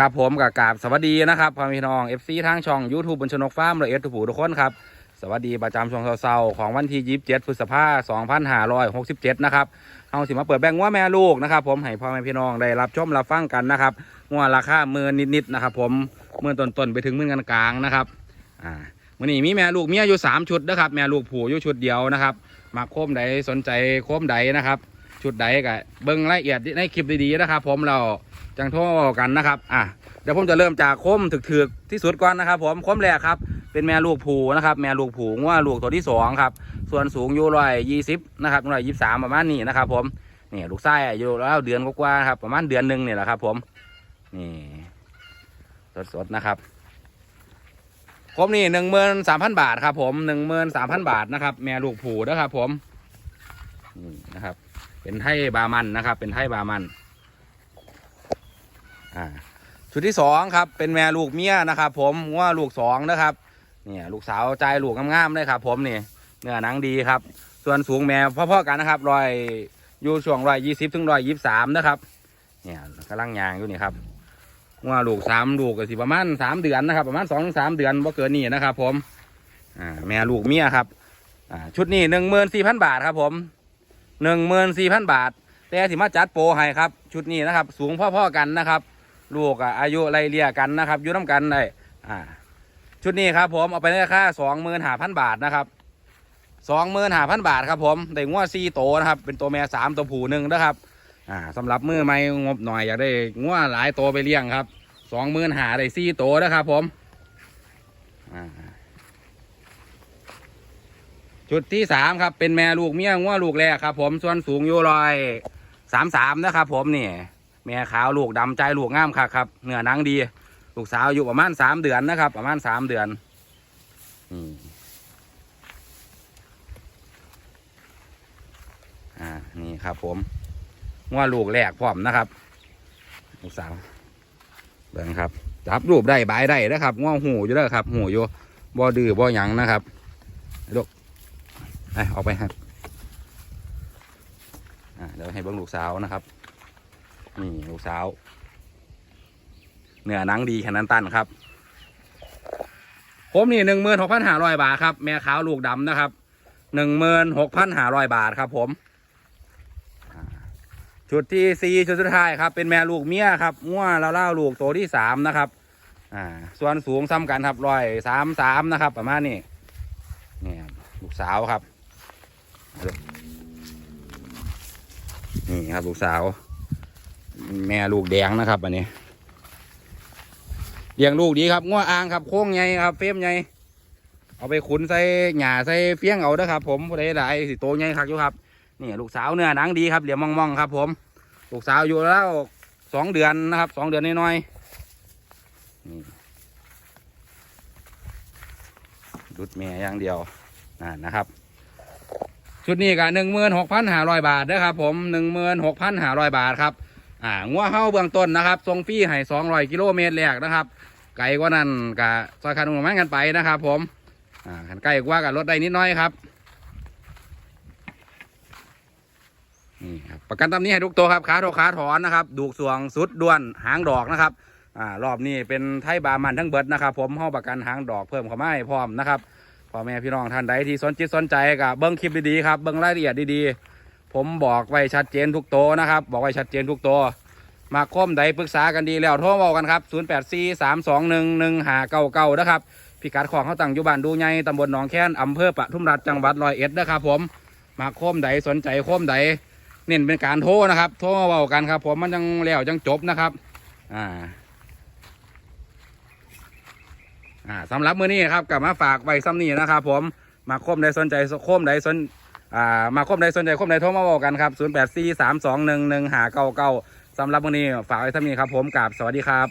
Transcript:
ครับผมกับกาบสวัสดีนะครับพ่อพี่น้อง FC ทางช่อง YouTube บนชนกฟาร์มละเอียดทุกผู้ทุกคนครับ สวัสดีประจำช่วงเช้าๆของวันที่ 27พฤษภาคม2567 นะครับเอาสิมาเปิดแบ่งว่าแม่ลูกนะครับผมให้พ่อแม่พี่น้องได้รับชมรับฟังกันนะครับว่าราคาหมื่นนิดๆนะครับผมหมื่นต้นๆไปถึงหมื่นกลางๆนะครับอ่ามื่อนี้มีแม่ลูกเมียอยู่สามชุดนะครับแม่ลูกผูอยู่ชุดเดียวนะครับมาโคมใดสนใจโคมใดนะครับ ชุดใดก็เบิ้งรายละเอียดในคลิปดีๆนะครับ ผมเรา จังโทรกันนะครับ อะเดี๋ยวผมจะเริ่มจากคมถึกๆที่สุดก่อนนะครับ ผมคมแรกครับ เป็นแม่ลูกผูนะครับ แม่ลูกผูงว่าลูกตัวที่สองครับ ส่วนสูงอยู่ร้อยยี่สิบนะครับร้อยยี่สามประมาณนี้นะครับ ผมนี่ลูกไส้อยู่แล้วเดือนกว่าๆครับ ประมาณเดือนหนึ่งเนี่ยแหละครับ ผม นี่สดๆนะครับผมนี่หนึ่งหมื่นสามพันบาทครับ ผมหนึ่งหมื่นสามพันบาทนะครับ แม่ลูกผูนะครับ ผมนี่นะครับ เป็นไทยบามันนะครับ เป็นไทยบามัน อ่าชุดที่สองครับ เป็นแม่ลูกเมียนะครับผมว่าลูกสองนะครับ เนี่ยลูกสาวใจลูกงามๆเลยครับ ผมนี่เนื้อหนังดีครับ ส่วนสูงแม่พ่อๆกันนะครับรอยอยู่ช่วงรอยยี่สิบถึงรอยยี่สิบสามนะครับ เนี่ยกำลังยางอยู่นี่ครับว่าลูกสามลูกก็สิประมาณสามเดือนนะครับ ประมาณสองถึงสามเดือนบ่าเกินนี่นะครับ ผมอ่าแม่ลูกเมียครับอ่าชุดนี้หนึ่งหมื่นสี่พันบาทครับ ผมหนึ่งหมื่นสี่พันบาท แต่สิมาจัดโปรให้ครับ ชุดนี้นะครับ สูงพ่อๆกันนะครับ ลูกอะอายุไล่เลี่ยกันนะครับอยู่น้ากันได้อ่าชุดนี้ครับผมเอาไปในราคาสองหมื่นห้าพันบาทนะครับสองหมื่นห้าพันบาทครับผมได้งวซีโตนะครับ เป็นตัวแม่สามตัวผู้หนึ่งนะครับอ่าสำหรับมือไม่งบหน่อยอยากได้งวหลายตัวไปเลี้ยงครับสองหมื่นห้าได้ซีโตนะครับผมอ่าชุดที่สามครับเป็นแม่ลูกเมียงวลูกแรกครับ ผมส่วนสูงอยู่รอยสามสามนะครับ ผมนี่ แม่ขาวลูกดำใจลูกงามครับครับเนื้อหนังดี ลูกสาวอยู่ประมาณสามเดือนนะครับ ประมาณสามเดือนอ่านี่ครับ ผมว่าลูกแรกพร้อมนะครับ ลูกสาวเบิ่งครับ จับรูปได้บายได้นะครับว่าหูอยู่เด้อครับ หูอยู่บ่ดื้อบ่หยังนะครับลูกไอออกไปครับเดี๋ยวให้เบิ่งลูกสาวนะครับ นี่ลูกสาวเนื้อหนังดีแค่นั้นตันครับผมนี่หนึ่งหมื่นหกพันห้าร้อยบาทครับ แม่ขาวลูกดำนะครับหนึ่งหมื่นหกพันห้าร้อยบาทครับ ผมชุดที่สี่ชุดสุดท้ายครับ เป็นแม่ลูกเมียครับง่วเล่าเล่าลูกโตที่สามนะครับ อ่า ส่วนสูงซ้ำกันครับร้อยสามสามนะครับ ประมาณนี้นี่ลูกสาวครับ นี่ครับลูกสาว แม่ลูกแดงนะครับอันนี้เลี้ยงลูกดีครับง้ออ่างครับโค้งใหญ่ครับเฟมใหญ่เอาไปขุนใส่หญ้าใส่เฟี้ยงเอาเด้อครับ ผมผู้ใดหลายสิโตใหญ่คักอยู่ครับนี่ลูกสาวเนื้อหนังดีครับเหลี่ยมมองๆครับ ผม ลูกสาวอยู่แล้วสองเดือนนะครับสองเดือนน้อยๆนี่ดุดแม่อย่างเดียวนั่นนะครับชุดนี้ก็หนึ่งหมื่นหกพันห้าร้อยบาทนะครับผมหนึ่งหมื่นหกพันห้าร้อยบาทครับ อ่างัวเฮาเบื้องต้นนะครับทรงฟรีให้สองร้อยกิโลเมตรแรกนะครับ ไกลกว่านั้นกะซอยคานุงมันกันไปนะครับ ผมอ่าคันใกล้กว่ากับรถได้นิดน้อยครับนี่ครับประกันตำนี้ให้ทุกตัวครับขาโทขาถอนนะครับ ดูกสวงสุดด้วนหางดอกนะครับอ่ารอบนี้เป็นไทยบามันทั้งเบิดนะครับ ผมเฮาประกันหางดอกเพิ่มเข้ามาให้พร้อมนะครับพ่อแม่พี่น้องท่านใดที่สนจิตสนใจกับเบิ้งคลิปดีๆครับเบิ้งรายละเอียดดีๆ ผมบอกไว้ชัดเจนทุกตัวนะครับ บอกไว้ชัดเจนทุกตัวมาคมใดปรึกษากันดีแล้วโทรมาบอกกันครับ0 8 4 3 2 1 1 5 9 9นะครับพิกัดของเขาตั้งอยู่บ้านดูไงตำบลหนองแค้นอำเภอปะทุมราชจังหวัดร้อยเอ็ดนะครับผมมาโคมใดสนใจโคมใดเน้นเป็นการโทรนะครับโทรมาเว้ากันครับ ผมมันจังแล้วจังจบนะครับอ่าอ่าสำหรับมือนี้ครับกลับมาฝากไว้ซ้ำนี้นะครับผมมาโคมใดสนใจโคมใดสน อ่ามาโคบใดสนใจโคบใดโทรมาบอกกันครับ0 8 4 3 2 1 1 5 9 9สำหรับวันนี้ฝากไว้เท่านี้ครับผมกับสวัสดีครับ